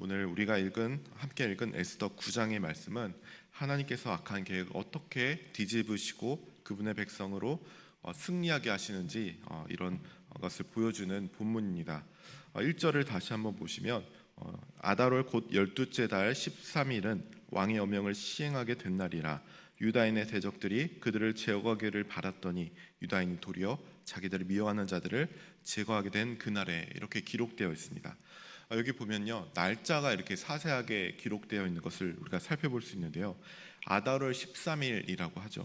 오늘 우리가 읽은 함께 읽은 에스더 9장의 말씀은 하나님께서 악한 계획을 어떻게 뒤집으시고 그분의 백성으로 어, 승리하게 하시는지 어, 이런 것을 보여주는 본문입니다. 어, 1절을 다시 한번 보시면 어, 아다롤 곧 열두째 달 13일은 왕의 어명을 시행하게 된 날이라 유다인의 대적들이 그들을 제거하기를 바랐더니 유다인이 도리어 자기들을 미워하는 자들을 제거하게 된 그날에 이렇게 기록되어 있습니다. 아, 여기 보면요. 날짜가 이렇게 사세하게 기록되어 있는 것을 우리가 살펴볼 수 있는데요. 아다롤 13일이라고 하죠.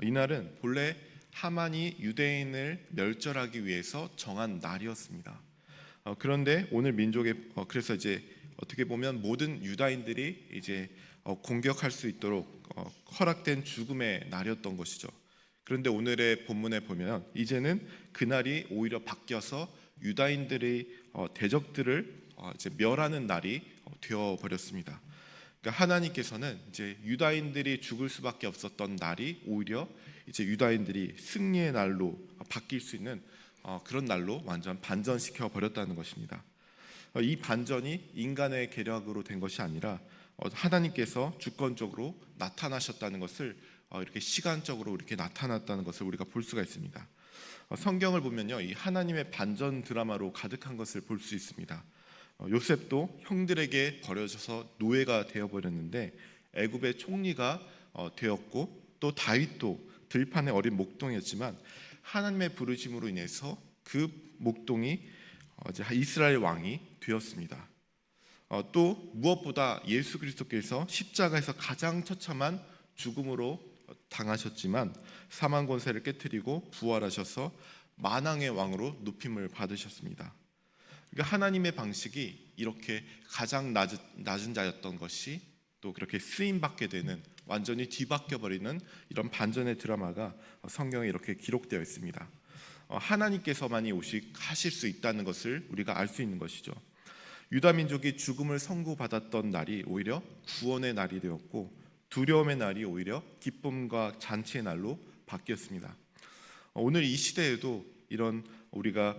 이날은 본래 하만이 유대인을 멸절하기 위해서 정한 날이었습니다. 어, 그런데 오늘 민족의 어, 그래서 이제 어떻게 보면 모든 유다인들이 이제 어, 공격할 수 있도록 어, 허락된 죽음의 날이었던 것이죠. 그런데 오늘의 본문에 보면 이제는 그날이 오히려 바뀌어서 유다인들의 어, 대적들을 어, 이제 멸하는 날이 어, 되어 버렸습니다. 그러니까 하나님께서는 이제 유다인들이 죽을 수밖에 없었던 날이 오히려 이제 유다인들이 승리의 날로 바뀔 수 있는 어, 그런 날로 완전 반전시켜 버렸다는 것입니다. 어, 이 반전이 인간의 계략으로 된 것이 아니라 어, 하나님께서 주권적으로 나타나셨다는 것을 어, 이렇게 시간적으로 이렇게 나타났다는 것을 우리가 볼 수가 있습니다. 어, 성경을 보면요, 이 하나님의 반전 드라마로 가득한 것을 볼 수 있습니다. 어, 요셉도 형들에게 버려져서 노예가 되어 버렸는데 애굽의 총리가 어, 되었고 또 다윗도 들판의 어린 목동이었지만 하나님의 부르심으로 인해서 그 목동이 어, 이스라엘 왕이 되었습니다. 어, 또 무엇보다 예수 그리스도께서 십자가에서 가장 처참한 죽음으로 당하셨지만 사망 권세를 깨뜨리고 부활하셔서 만왕의 왕으로 높임을 받으셨습니다. 그러니까 하나님의 방식이 이렇게 가장 낮은, 낮은 자였던 것이 또 그렇게 쓰임 받게 되는 완전히 뒤바뀌어 버리는 이런 반전의 드라마가 성경에 이렇게 기록되어 있습니다. 어, 하나님께서만이 오직 하실 수 있다는 것을 우리가 알 수 있는 것이죠. 유다 민족이 죽음을 선고받았던 날이 오히려 구원의 날이 되었고 두려움의 날이 오히려 기쁨과 잔치의 날로 바뀌었습니다. 어, 오늘 이 시대에도 이런 우리가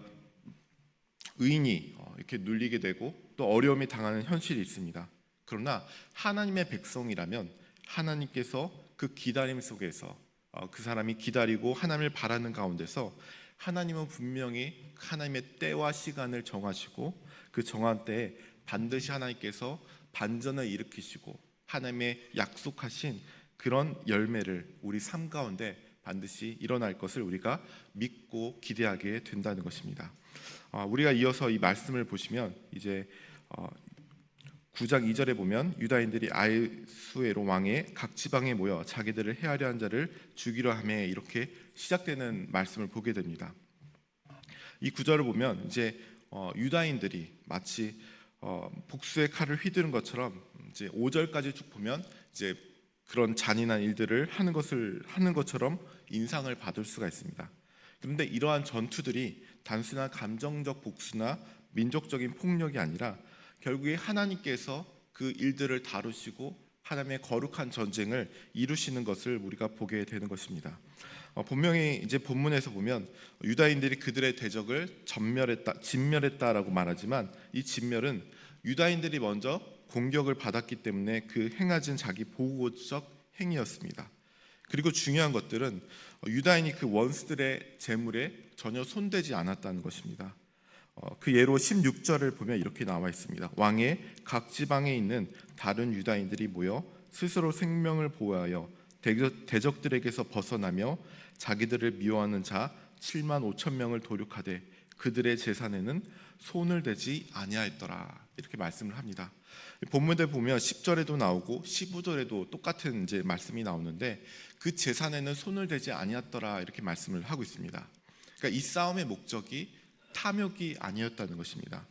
의인이 어, 이렇게 눌리게 되고 또 어려움이 당하는 현실이 있습니다. 그러나 하나님의 백성이라면 하나님께서 그 기다림 속에서 어, 그 사람이 기다리고 하나님을 바라는 가운데서 하나님은 분명히 하나님의 때와 시간을 정하시고 그 정한 때에 반드시 하나님께서 반전을 일으키시고 하나님의 약속하신 그런 열매를 우리 삶 가운데 반드시 일어날 것을 우리가 믿고 기대하게 된다는 것입니다. 어, 우리가 이어서 이 말씀을 보시면 이제 어, 9장 2절에 보면 유다인들이 아이수에로 왕의 각 지방에 모여 자기들을 해하려 한 자를 죽이려 함에 이렇게 시작되는 말씀을 보게 됩니다. 이 구절을 보면 이제 어, 유다인들이 마치 어, 복수의 칼을 휘두른 것처럼 이제 5절까지 쭉 보면 이제 그런 잔인한 일들을 하는 것을 하는 것처럼 인상을 받을 수가 있습니다. 그런데 이러한 전투들이 단순한 감정적 복수나 민족적인 폭력이 아니라 결국에 하나님께서 그 일들을 다루시고 하나님의 거룩한 전쟁을 이루시는 것을 우리가 보게 되는 것입니다. 어, 분명히 이제 본문에서 보면 유다인들이 그들의 대적을 전멸했다, 진멸했다라고 말하지만 이 진멸은 유다인들이 먼저 공격을 받았기 때문에 그 행하진 자기 보호적 행위였습니다. 그리고 중요한 것들은 유다인이 그 원수들의 재물에 전혀 손대지 않았다는 것입니다. 어, 그 예로 16절을 보면 이렇게 나와 있습니다. 왕의 각 지방에 있는 다른 유다인들이 모여 스스로 생명을 보호하여 대적, 들에게서 벗어나며 자기들을 미워하는 자 7만 5천 명을 도륙하되 그들의 재산에는 손을 대지 아니하였더라 이렇게 말씀을 합니다. 본문에 보면 10절에도 나오고 15절에도 똑같은 이제 말씀이 나오는데 그 재산에는 손을 대지 아니었더라 이렇게 말씀을 하고 있습니다. 그러니까 이 싸움의 목적이 탐욕이 아니었다는 것입니다.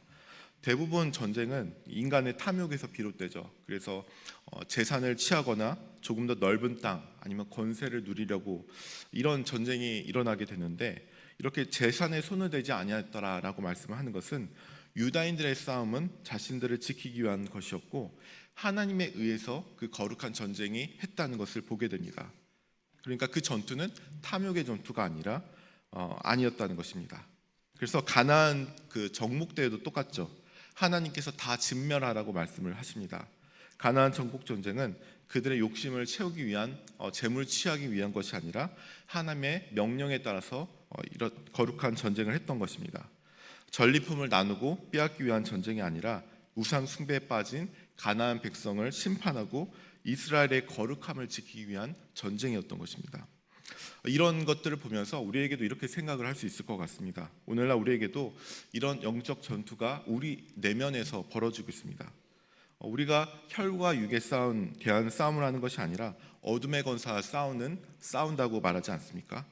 대부분 전쟁은 인간의 탐욕에서 비롯되죠. 그래서 어, 재산을 취하거나 조금 더 넓은 땅 아니면 권세를 누리려고 이런 전쟁이 일어나게 되는데 이렇게 재산에 손을 대지 아니었더라라고 말씀을 하는 것은 유다인들의 싸움은 자신들을 지키기 위한 것이었고 하나님에 의해서 그 거룩한 전쟁이 했다는 것을 보게 됩니다. 그러니까 그 전투는 탐욕의 전투가 아니라 어, 아니었다는 것입니다. 그래서 가나안 그 정목 때에도 똑같죠. 하나님께서 다 진멸하라고 말씀을 하십니다. 가나안 정복 전쟁은 그들의 욕심을 채우기 위한 어, 재물 취하기 위한 것이 아니라 하나님의 명령에 따라서 어, 이런 거룩한 전쟁을 했던 것입니다. 전리품을 나누고 빼앗기 위한 전쟁이 아니라 우상 숭배에 빠진 가나안 백성을 심판하고 이스라엘의 거룩함을 지키기 위한 전쟁이었던 것입니다. 이런 것들을 보면서 우리에게도 이렇게 생각을 할 수 있을 것 같습니다. 오늘날 우리에게도 이런 영적 전투가 우리 내면에서 벌어지고 있습니다. 어, 우리가 혈과 육의 싸운 대한 싸움을 하는 것이 아니라 어둠의 권사와 싸우는 싸운다고 말하지 않습니까?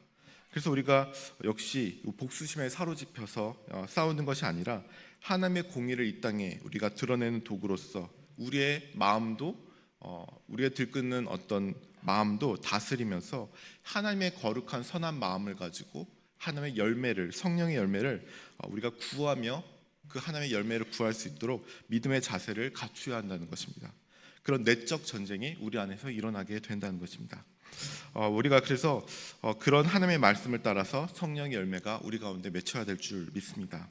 그래서 우리가 역시 복수심에 사로잡혀서 어, 싸우는 것이 아니라 하나님의 공의를 이 땅에 우리가 드러내는 도구로서 우리의 마음도 어, 우리가 들끓는 어떤 마음도 다스리면서 하나님의 거룩한 선한 마음을 가지고 하나님의 열매를 성령의 열매를 어, 우리가 구하며 그 하나님의 열매를 구할 수 있도록 믿음의 자세를 갖추어야 한다는 것입니다. 그런 내적 전쟁이 우리 안에서 일어나게 된다는 것입니다. 어, 우리가 그래서 어, 그런 하나님의 말씀을 따라서 성령의 열매가 우리 가운데 맺혀야 될 줄 믿습니다.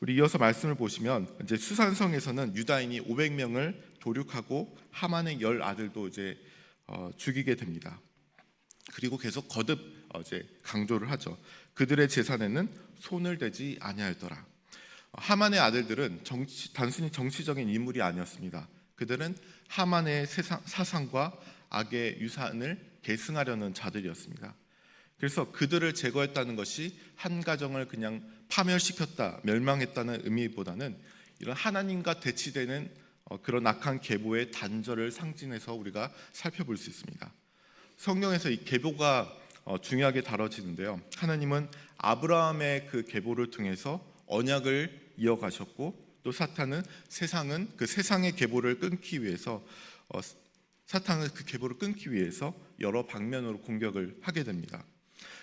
우리 이어서 말씀을 보시면 이제 수산성에서는 유다인이 500명을 도륙하고 하만의 열 아들도 이제 어, 죽이게 됩니다. 그리고 계속 거듭 어, 이제 강조를 하죠. 그들의 재산에는 손을 대지 아니하였더라. 하만의 아들들은 정치, 단순히 정치적인 인물이 아니었습니다. 그들은 하만의 세상, 사상과 악의 유산을 계승하려는 자들이었습니다. 그래서 그들을 제거했다는 것이 한 가정을 그냥 파멸시켰다, 멸망했다는 의미보다는 이런 하나님과 대치되는 어, 그런 악한 계보의 단절을 상징해서 우리가 살펴볼 수 있습니다. 성경에서 이 계보가 어, 중요하게 다뤄지는데요. 하나님은 아브라함의 그 계보를 통해서 언약을 이어가셨고 또 사탄은 세상은 그 세상의 계보를 끊기 위해서 어, 사탄은 그 계보를 끊기 위해서 여러 방면으로 공격을 하게 됩니다.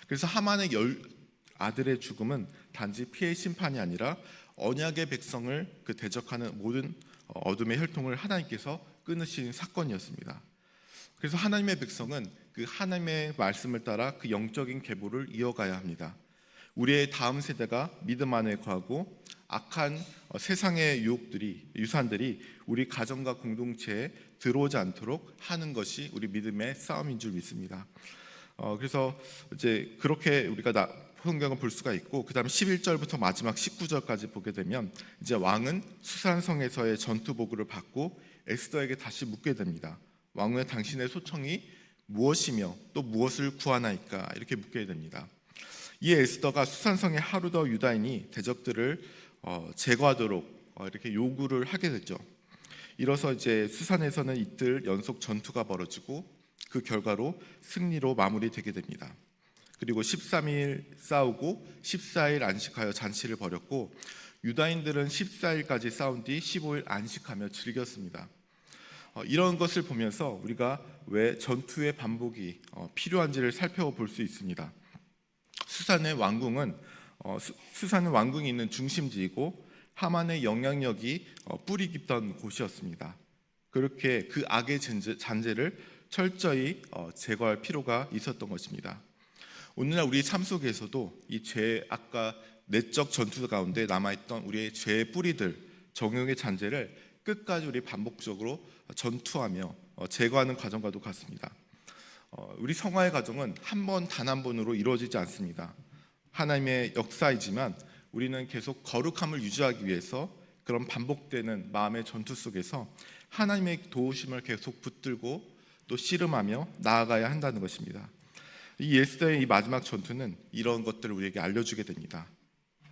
그래서 하만의 열 아들의 죽음은 단지 피해 심판이 아니라 언약의 백성을 그 대적하는 모든 어둠의 혈통을 하나님께서 끊으신 사건이었습니다. 그래서 하나님의 백성은 그 하나님의 말씀을 따라 그 영적인 계보를 이어가야 합니다. 우리의 다음 세대가 믿음 안에 거하고 악한 어, 세상의 유혹들이 유산들이 우리 가정과 공동체에 들어오지 않도록 하는 것이 우리 믿음의 싸움인 줄 믿습니다. 어, 그래서 이제 그렇게 우리가 나, 성경을 볼 수가 있고 그다음 11절부터 마지막 19절까지 보게 되면 이제 왕은 수산성에서의 전투 보고를 받고 에스더에게 다시 묻게 됩니다. 왕은 당신의 소청이 무엇이며 또 무엇을 구하나이까 이렇게 묻게 됩니다. 이 에스더가 수산성의 하루 더 유다인이 대적들을 어, 제거하도록 어, 이렇게 요구를 하게 됐죠. 이로써 이제 수산에서는 이틀 연속 전투가 벌어지고 그 결과로 승리로 마무리되게 됩니다. 그리고 13일 싸우고 14일 안식하여 잔치를 벌였고 유다인들은 14일까지 싸운 뒤 15일 안식하며 즐겼습니다. 어, 이런 것을 보면서 우리가 왜 전투의 반복이 어, 필요한지를 살펴볼 수 있습니다. 수산의 왕궁은 어, 수, 산은 왕궁이 있는 중심지이고 하만의 영향력이 어, 뿌리 깊던 곳이었습니다. 그렇게 그 악의 잔재, 잔재를 철저히 어, 제거할 필요가 있었던 것입니다. 오늘날 우리 삶 속에서도 이 죄, 아까 내적 전투 가운데 남아있던 우리의 죄의 뿌리들, 정욕의 잔재를 끝까지 우리 반복적으로 전투하며 어, 제거하는 과정과도 같습니다. 어, 우리 성화의 과정은 한 번 단 한 번으로 이루어지지 않습니다. 하나님의 역사이지만 우리는 계속 거룩함을 유지하기 위해서 그런 반복되는 마음의 전투 속에서 하나님의 도우심을 계속 붙들고 또 씨름하며 나아가야 한다는 것입니다. 이 예스더의 이 마지막 전투는 이런 것들을 우리에게 알려주게 됩니다.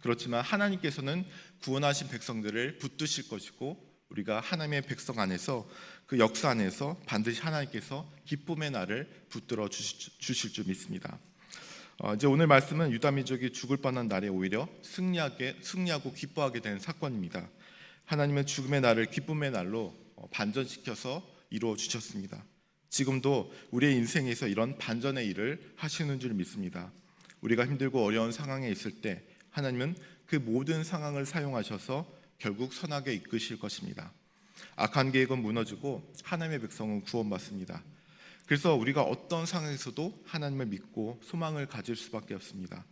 그렇지만 하나님께서는 구원하신 백성들을 붙드실 것이고 우리가 하나님의 백성 안에서 그 역사 안에서 반드시 하나님께서 기쁨의 날을 붙들어 주실 줄 믿습니다. 어, 이제 오늘 말씀은 유다 민족이 죽을 뻔한 날에 오히려 승리하게 승리하고 기뻐하게 된 사건입니다. 하나님은 죽음의 날을 기쁨의 날로 어, 반전시켜서 이루어 주셨습니다. 지금도 우리의 인생에서 이런 반전의 일을 하시는 줄 믿습니다. 우리가 힘들고 어려운 상황에 있을 때 하나님은 그 모든 상황을 사용하셔서 결국 선하게 이끄실 것입니다. 악한 계획은 무너지고 하나님의 백성은 구원받습니다. 그래서 우리가 어떤 상황에서도 하나님을 믿고 소망을 가질 수밖에 없습니다.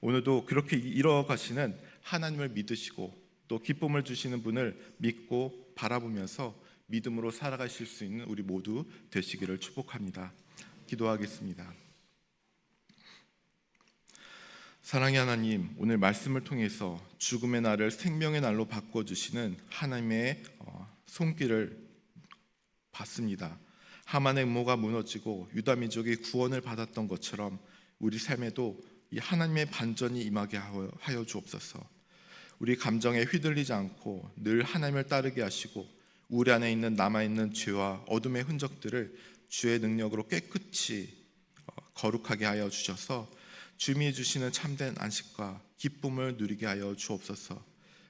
오늘도 그렇게 이뤄가시는 하나님을 믿으시고 또 기쁨을 주시는 분을 믿고 바라보면서 믿음으로 살아가실 수 있는 우리 모두 되시기를 축복합니다. 기도하겠습니다. 사랑의 하나님, 오늘 말씀을 통해서 죽음의 날을 생명의 날로 바꿔 주시는 하나님의 어, 손길을 봤습니다. 하만의 음모가 무너지고 유다 민족이 구원을 받았던 것처럼 우리 삶에도 이 하나님의 반전이 임하게 하여- 주옵소서. 우리 감정에 휘둘리지 않고 늘 하나님을 따르게 하시고 우리 안에 있는 남아 있는 죄와 어둠의 흔적들을 주의 능력으로 깨끗이 어, 거룩하게 하여 주셔서 주님이 주시는 참된 안식과 기쁨을 누리게 하여 주옵소서.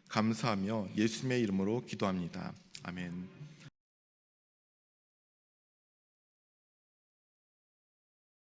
감사하며 예수님의 이름으로 기도합니다. 아멘.